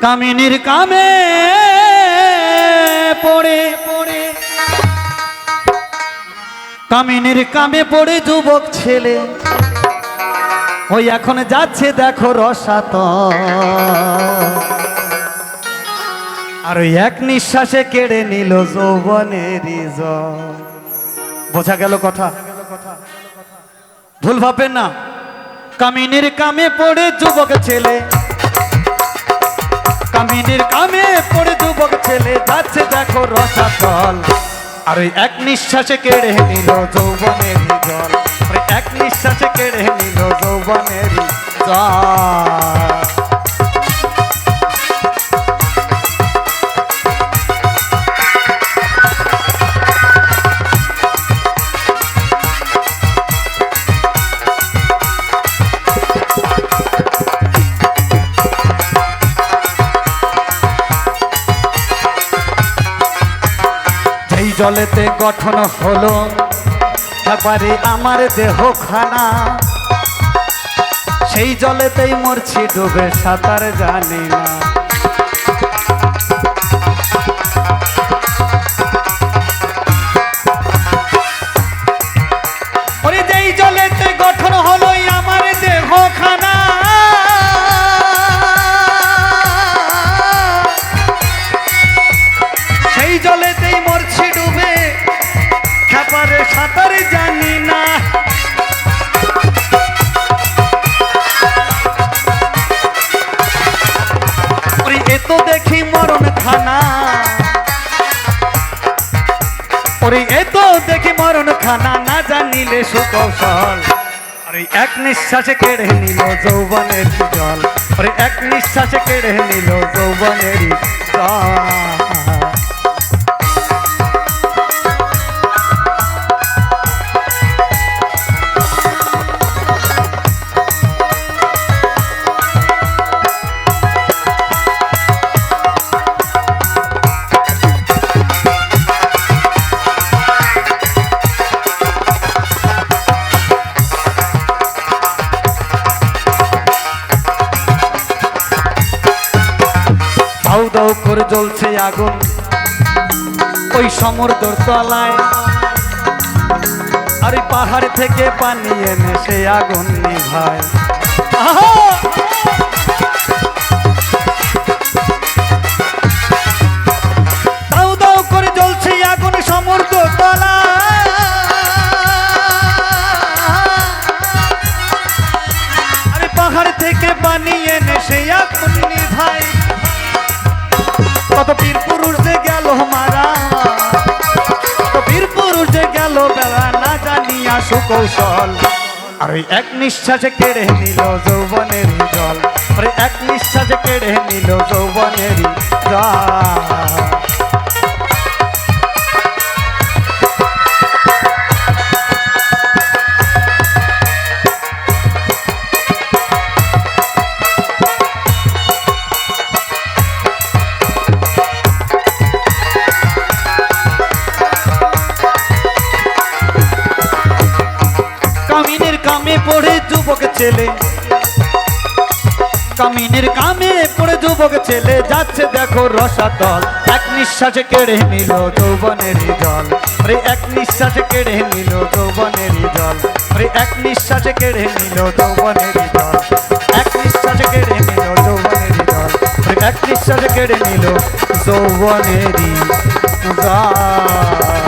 কামিনীর কামে পড়ে। পড়ে কামিনীর কামে পড়ে যুবক ছেলে। ওই এখন যাচ্ছে দেখো রসাত আর ওই এক নিঃশ্বাসে কেড়ে নিল যৌবনের। বোঝা গেল কথা? ভুল ভাববেন না। কামিনীর কামে পড়ে যুবক ছেলে। কামিনীর কামে পড়ে যুবক ছেলে যাচ্ছে দেখো রসাতল। আর ওই এক নিঃশ্বাসে কেড়ে নিল যৌবনের জল। এক নিঃশ্বাসে কেড়ে নিল যৌবনের জল। জলেতে গঠন হলো। একবারে আমার দেহ খানা সেই জলেতেই মরছি ডুবে সাঁতার জানি না। ওরে যেই জলেতে গঠন হলো সাঁতার জানি না। ওরে, এ তো দেখি মরণ খানা। ওরে, এ তো দেখি মরণ খানা, না জানিলে সুকৌশল আরে, এক নিঃশ্বাসে কেড়ে নিল যৌবনের জল। আরে, এক নিঃশ্বাসে কেড়ে নিল যৌবনের জল। দাউ দাউ করে জ্বলছে আগুন। ওই সমুদ্র তলায়। আর পাহাড় থেকে পানি এনে সে আগুন নিভায়! দাউ করে জ্বলছে আগুন সমুদ্র তলায়। আরে পাহাড় থেকে পানি আগুন কত বীর পুরুষ যে গেল মারা। কত বীর পুরুষ যে গেল বেলা, না জানিয়া সুকৌশল। আর ওই এক নিঃশ্বাসে কেড়ে নিল যৌবনের জল। আর এক নিঃশ্বাসে কেড়ে নিল যৌবনের জল। যুবক ছেলে। কামিনের কামে পড়ে যুবক ছেলে, যাচ্ছে দেখো রসাতল। এক নিঃশ্বাসে কেড়ে নিল যৌবনের জল। আরে এক নিঃশ্বাসে কেড়ে নিল যৌবনের জল। আরে এক নিঃশ্বাসে কেড়ে নিল যৌবনের জল। এক নিঃশ্বাসে কেড়ে নিল যৌবনের জল। আরে এক নিঃশ্বাসে কেড়ে নিল যৌবনের জল